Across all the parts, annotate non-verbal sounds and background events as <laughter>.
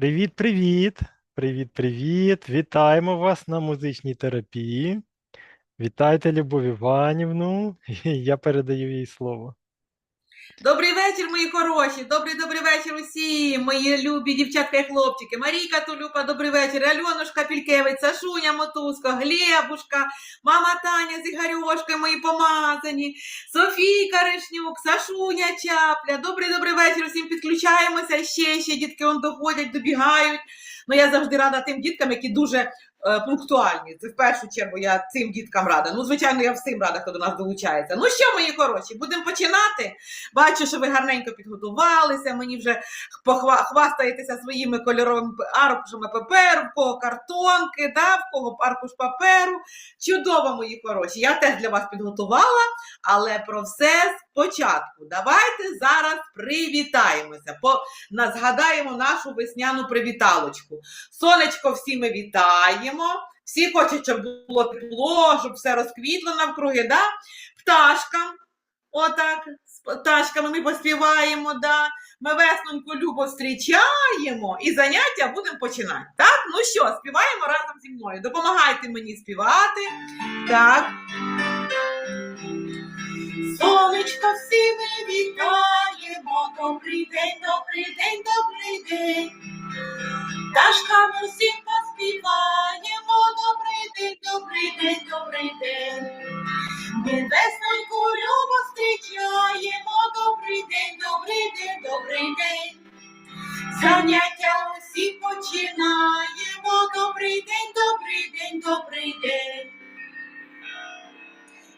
Привіт, привіт! Привіт, привіт! Вітаємо вас на музичній терапії. Вітайте Любов Іванівну. <laughs> Я передаю їй слово. Добрий вечір, мої хороші. Добрий добрий вечір усім, мої любі дівчатка і хлопчики. Марійка Тулюпа, добрий вечір. Альонушка Пількевич, Сашуня Мотузко, Глебушка, мама Таня з Ігорьошкою, мої помазані, Софійка Решнюк, Сашуня Чапля. Добрий добрий вечір. Усім підключаємося. Ще ще дітки он доходять, добігають. Ну я завжди рада тим діткам, які дуже пунктуальні. Це в першу чергу я цим діткам рада. Ну, звичайно, я всім рада, хто до нас долучається. Ну що, мої хороші, будемо починати. Бачу, що ви гарненько підготувалися. Мені вже хвастаєтеся своїми кольоровими аркушами паперу, в кого картонки, да, в кого аркуш паперу. Чудово, мої хороші. Я теж для вас підготувала, але про все спочатку. Давайте зараз привітаємося. По, згадаємо нашу весняну привіталочку. Сонечко, всі ми вітаємо. Всі хочуть, щоб було тепло, щоб все розквітло навкруги, да? пташкам. Отак, з пташками ми поспіваємо, да. ми весноньку любо зустрічаємо і заняття будемо починати. Так? Ну що, співаємо разом зі мною. Допомагайте мені співати. Так. Сонечко, всі ми вітаємо. Добрий день, добрий день, добрий день. Пташкам усім поспіваємо. Добрий день, добрий день, добрий день. Ми весноньку любо зустрічаємо. Добрий день, добрий день, добрий день. Заняття усі починаємо. Добрий день, добрий день, добрий день.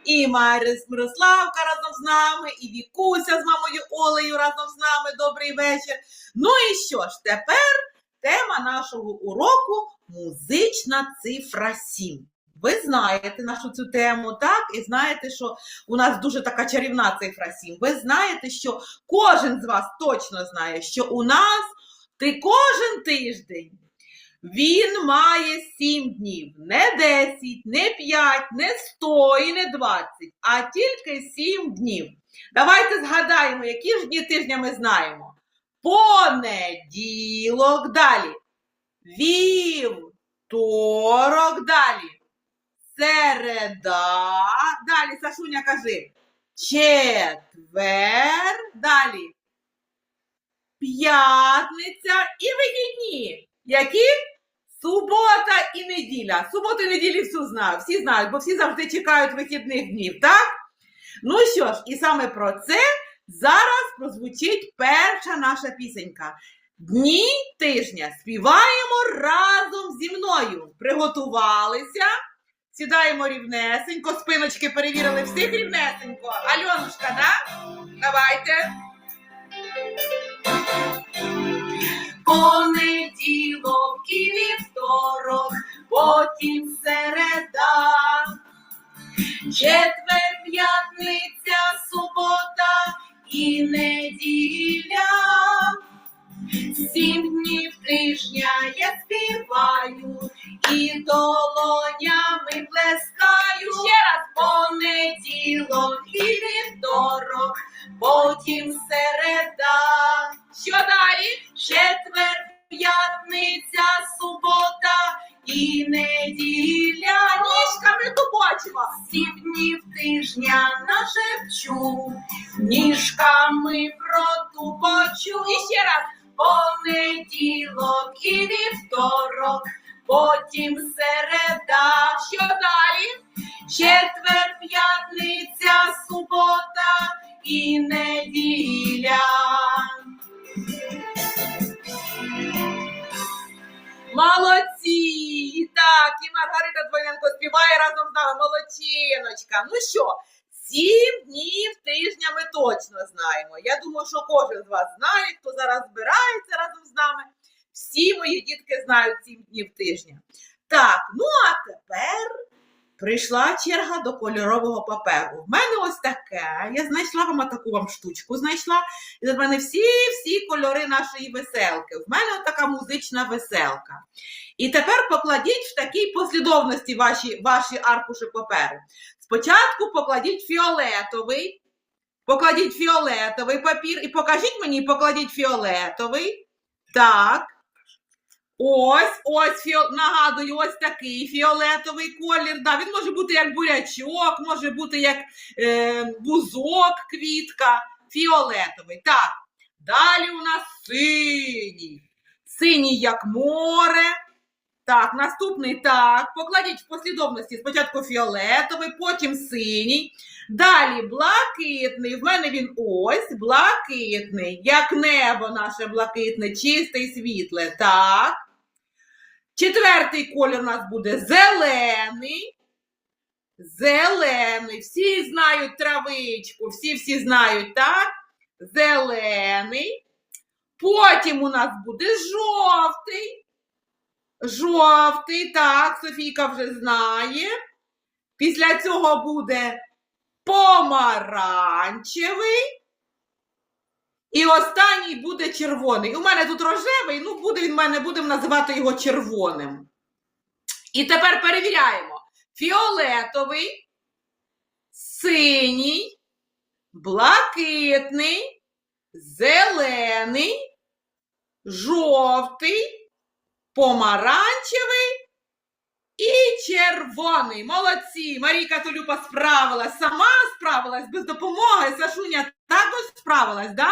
І Марис Мирославка разом з нами, і Вікуся з мамою Олею разом з нами. Добрий вечір. Ну і що ж, тепер тема нашого уроку музична цифра 7. Ви знаєте нашу цю тему, так? І знаєте, що у нас дуже така чарівна цифра 7. Ви знаєте, що кожен з вас точно знає, що у нас ти кожен тиждень він має 7 днів. Не 10, не 5, не 100 і не 20, а тільки 7 днів. Давайте згадаємо, які ж дні тижня ми знаємо. Понеділок далі. Вівторок далі. Середа. Далі, Сашуня, кажи. Четвер. Далі. П'ятниця і вихідні. Які? Субота і неділя. Суботу і неділі всі знають, всі знають, бо всі завжди чекають вихідних днів, так? Ну що ж, і саме про це зараз прозвучить перша наша пісенька. Дні тижня співаємо разом зі мною. Приготувалися. Сідаємо рівнесенько, спиночки перевірили всіх рівнесенько. Альонушка, да? Давайте. Понеділок і вівторок, потім середа. Четвер, п'ятниця, субота і неділя. Сім днів тижня я співаю і долонями плескаю. Ще раз понеділок і вівторок, потім середа. Що далі? Четвер, п'ятниця, субота і неділя. Ніжками тупочимо. Сім днів тижня нашепчу, ніжками протупочу. І ще раз. Понеділок і вівторок, потім середа. Що далі? Четвер, п'ятниця, субота і неділя. Молодці! Так, і Маргарита Двоєнко співає разом з нами. Молодчиночка. Ну що, сім днів тижня ми точно знаємо. Я думаю, що кожен з вас знає, хто зараз збирається разом з нами. Всі мої дітки знають сім днів тижня. Так, ну а тепер прийшла черга до кольорового паперу. В мене ось таке. Я знайшла вам таку вам штучку, знайшла. І в мене всі-всі кольори нашої веселки. В мене ось така музична веселка. І тепер покладіть в такій послідовності ваші, ваші аркуші паперу. Спочатку покладіть фіолетовий, покладіть фіолетовий папір і покажіть мені, покладіть фіолетовий. Так. Ось, ось фіо... нагадую, ось такий фіолетовий колір. Да, він може бути як бурячок, може бути як е, бузок, квітка. Фіолетовий. Так. Далі у нас синій. Синій як море. Так, наступний так. Покладіть в послідовності спочатку фіолетовий, потім синій. Далі блакитний. В мене він ось блакитний, як небо наше блакитне, чисте і світле. Так. Четвертий колір у нас буде зелений. Зелений. Всі знають травичку, всі всі знають, так? Зелений. Потім у нас буде жовтий. Жовтий, так, Софійка вже знає. Після цього буде помаранчевий. І останній буде червоний. У мене тут рожевий, ну буде він в мене, будемо називати його червоним. І тепер перевіряємо: фіолетовий, синій, блакитний, зелений, жовтий, помаранчевий і червоний. Молодці! Марійка Толюпа справилась, сама справилась без допомоги. Сашуня також справилась, да?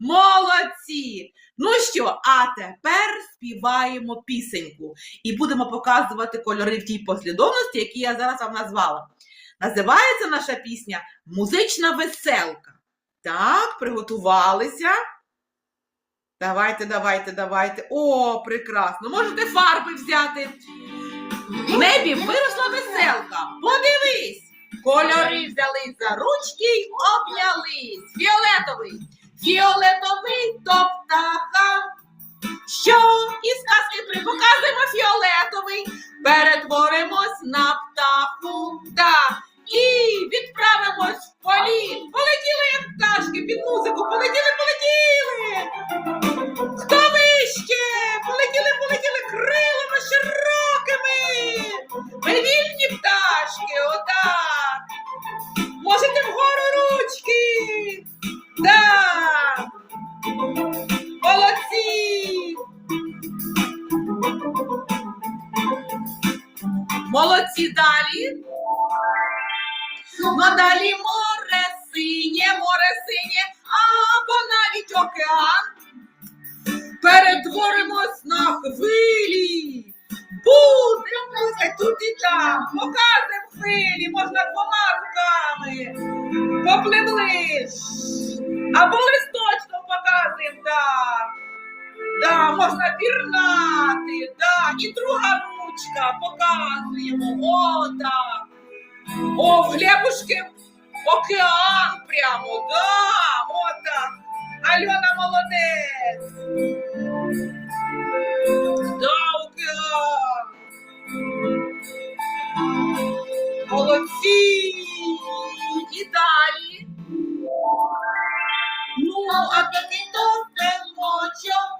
Молодці! Ну що, а тепер співаємо пісеньку і будемо показувати кольори в тій послідовності, які я зараз вам назвала. Називається наша пісня Музична веселка. Так, приготувалися. Давайте, давайте, давайте. О, прекрасно! Можете фарби взяти. В небі виросла веселка. Подивись! Кольори взялись за ручки й обнялись. Фіолетовий. Фіолетовий то птаха. Що із казки припоказуємо фіолетовий. Перетворимось на птаху. Молодці далі. Ну, а далі море синє, море синє, або навіть океан. Перетворимось на хвилі. Будемо тут і там. Показуємо хвилі, можна двома руками. Попливли. Або листочком показуємо, так. Да, можна пірнати, да. І друга ручка показуємо. О. О, в океан прямо, да, так. Альона молодець. Да, океан. Молодці. І далі. Ну, а такий то пелмочок.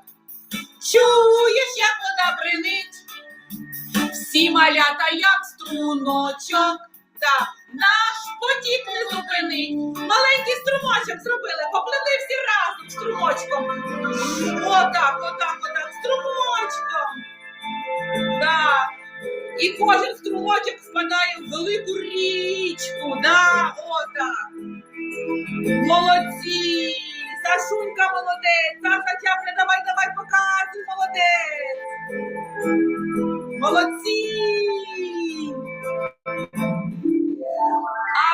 Чуєш, як вода бринить? Всі малята, як струночок. Так, наш потік не зупинить. Маленький струмочок зробили, попливли всі разом струмочком. Отак, отак, отак, струмочком. Так. І кожен струмочок спадає в велику річку. Да, отак. Молодці. Сашунька молодець. Саша Чапля, давай, давай, показуй, молодець. Молодці! А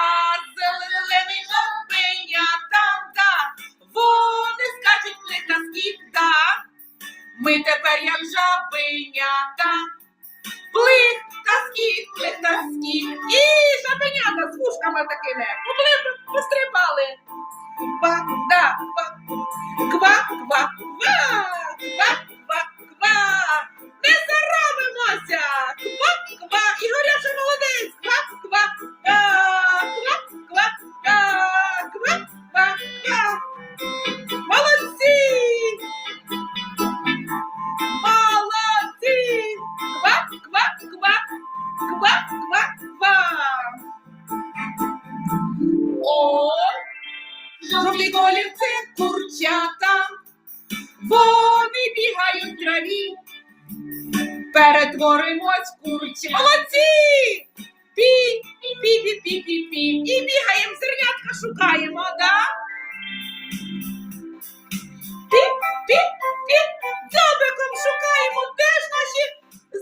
зелений лопеня там-та, вони скачуть плита скіпта! Ми тепер як жабенята. Плита скік, плитка скік. І жабенята з вушками такими. Пострибали. Ба-да-ба. Ква-ква-ква. В. Молодці! Пі, пі, пі, пі, пі, пі, пі. І бігаємо, зернятка шукаємо, да? Пі, пі, пі. Дзьобиком шукаємо. Де ж наші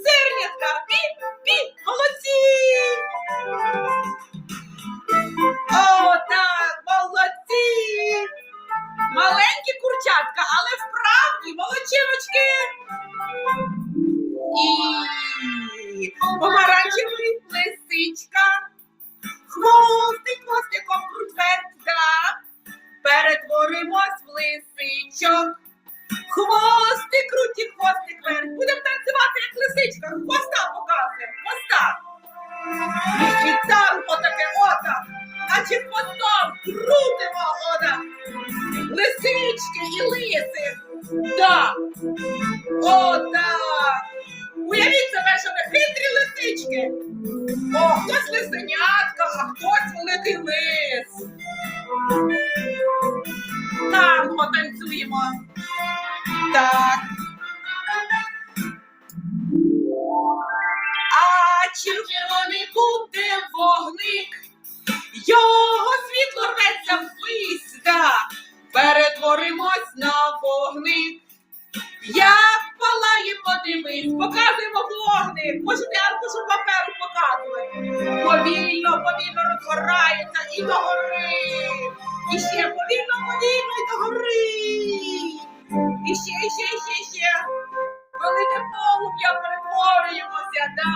зернятка? Пі, пі, молодці! О, так, молодці! Маленькі курчатка, але вправні, молодчиночки! І помаранчевий лисичка, хвостик хвостиком крутвert. Перетворимось в лисичок. Хвостик круті, хвостик вверх. Будемо танцювати, як лисичка. Хвоста показуємо, хвоста. І там отаке ота, наче хвостом крутимо ота. Лисички і лиси. Да. О, так! Уявіть себе, що ви хитрі лисички. О, хтось лисенятка, а хтось великий лис. Танго танцюємо. Так. А червоний буде вогник, його світло рветься ввись, да. Перетворимось подивись, показуємо вогник. Можете аркушу паперу показувати. Повільно, повільно розгорається і догорить. І ще повільно, повільно і догорить. І ще, і ще, і ще, і ще. Велике полум'я перетворюємося, да.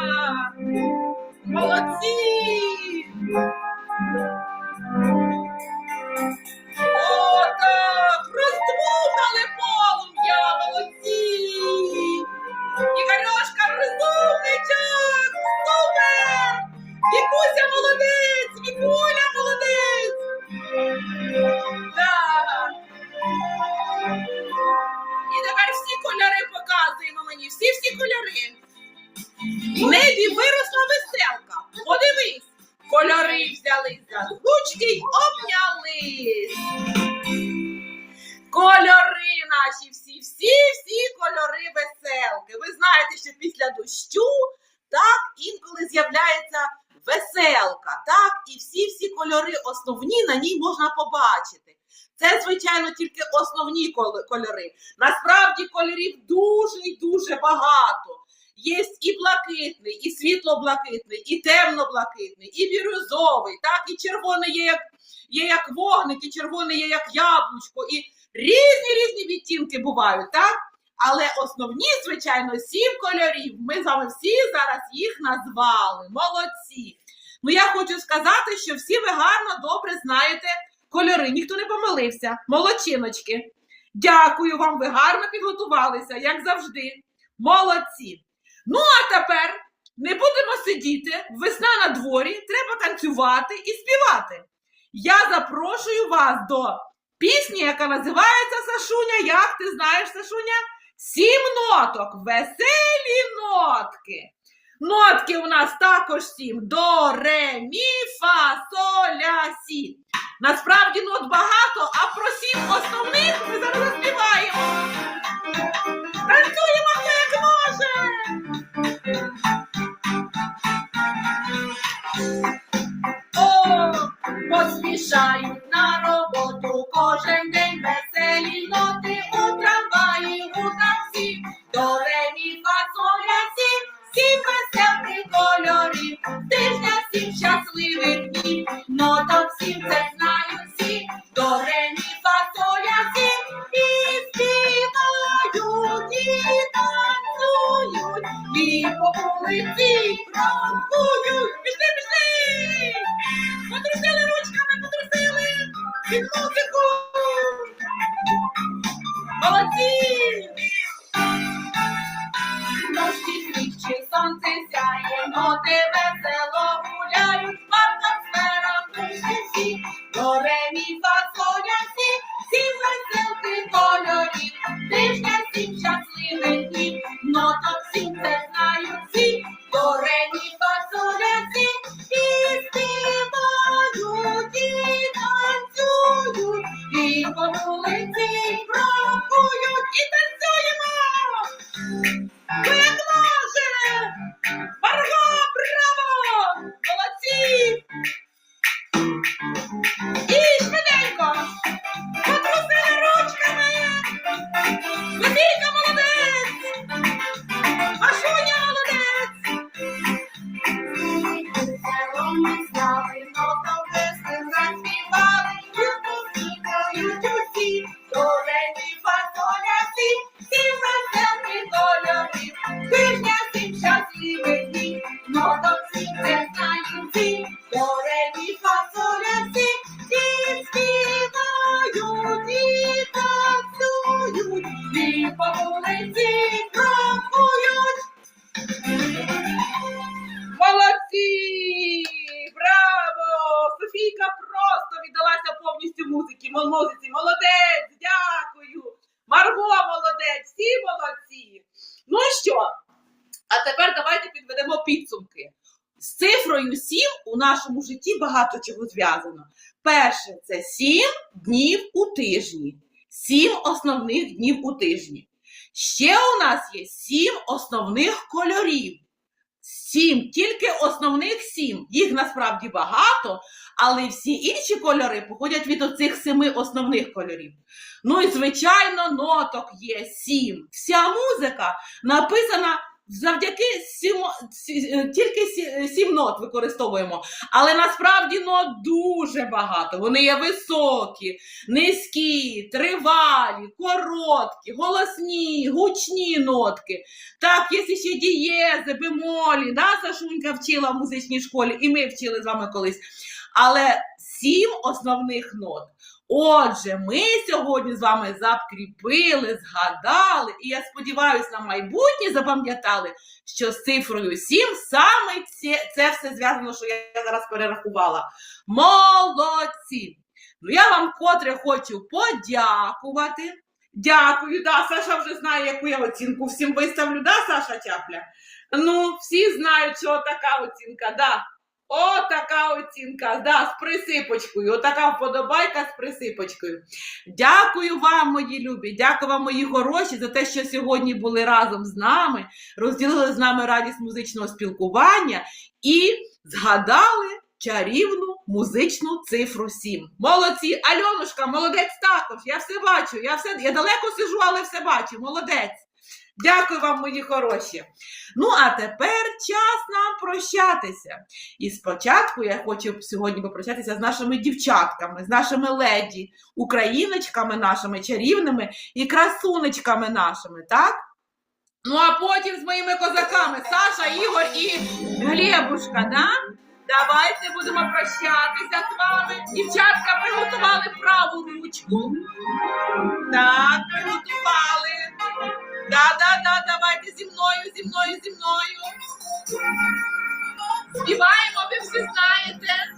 Дощу так інколи з'являється веселка. Так, і всі-всі кольори основні на ній можна побачити. Це, звичайно, тільки основні кольори. Насправді кольорів дуже і дуже багато. Є і блакитний, і світло-блакитний, і темно-блакитний, і бірюзовий, так, і червоний є як, є як вогник, і червоний є як яблучко, і різні різні відтінки бувають, так? Але основні, звичайно, сім кольорів. Ми з вами всі зараз їх назвали. Молодці. Ну я хочу сказати, що всі ви гарно добре знаєте кольори. Ніхто не помилився. Молодчиночки. Дякую вам, ви гарно підготувалися, як завжди. Молодці. Ну, а тепер не будемо сидіти. Весна на дворі, треба танцювати і співати. Я запрошую вас до пісні, яка називається Сашуня. Як ти знаєш, Сашуня? Сім ноток, веселі нотки. Нотки у нас також сім: до, ре, мі, фа, ля, сі. Насправді нот багато, а про сім основних ми зараз заспіваємо. Танцюємо як може. Молодці! Дощі сніг чи сонце сяє, ноти весело нашому житті багато чого зв'язано. Перше це 7 днів у тижні. 7 основних днів у тижні. Ще у нас є 7 основних кольорів. Сім, тільки основних сім. Їх насправді багато, але всі інші кольори походять від оцих семи основних кольорів. Ну і звичайно, ноток є сім. Вся музика написана завдяки сім, е, тільки сім нот використовуємо. Але насправді нот дуже багато. Вони є високі, низькі, тривалі, короткі, голосні, гучні нотки. Так, є ще дієзи, бемолі, да, Сашунька вчила в музичній школі, і ми вчили з вами колись. Але сім основних нот. Отже, ми сьогодні з вами закріпили, згадали, і я сподіваюся, на майбутнє запам'ятали, що з цифрою 7 саме це, це все зв'язано, що я зараз перерахувала. Молодці! Ну, я вам котре хочу подякувати. Дякую, да, Саша вже знає, яку я оцінку всім виставлю, да, Саша Чапля? Ну, всі знають, що така оцінка, да. О, така оцінка, да, з присипочкою. Отака вподобайка з присипочкою. Дякую вам, мої любі, дякую вам, мої хороші, за те, що сьогодні були разом з нами, розділили з нами радість музичного спілкування і згадали чарівну музичну цифру 7. Молодці! Альонушка, молодець також. Я все бачу. Я все я далеко сижу, але все бачу. Молодець. Дякую вам, мої хороші. Ну, а тепер час нам прощатися. І спочатку я хочу сьогодні попрощатися з нашими дівчатками, з нашими леді, україночками нашими чарівними і красунечками нашими, так? Ну, а потім з моїми козаками Саша, Ігор і Глебушка, да? Давайте будемо прощатися з вами. Дівчатка приготували праву ручку. Так, приготували. Да-да-да, давайте зі мною, зі мною, зі мною. Співаємо, ви всі знаєте.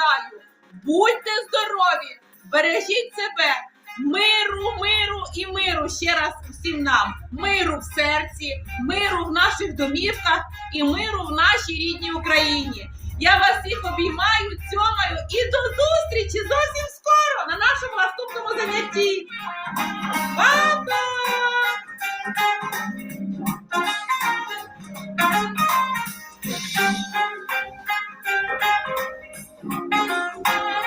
бажаю. Будьте здорові, бережіть себе, миру, миру і миру. Ще раз всім нам, миру в серці, миру в наших домівках і миру в нашій рідній Україні. Я вас всіх обіймаю, цьомаю і до зустрічі зовсім скоро на нашому наступному занятті. Па-па! Thank you.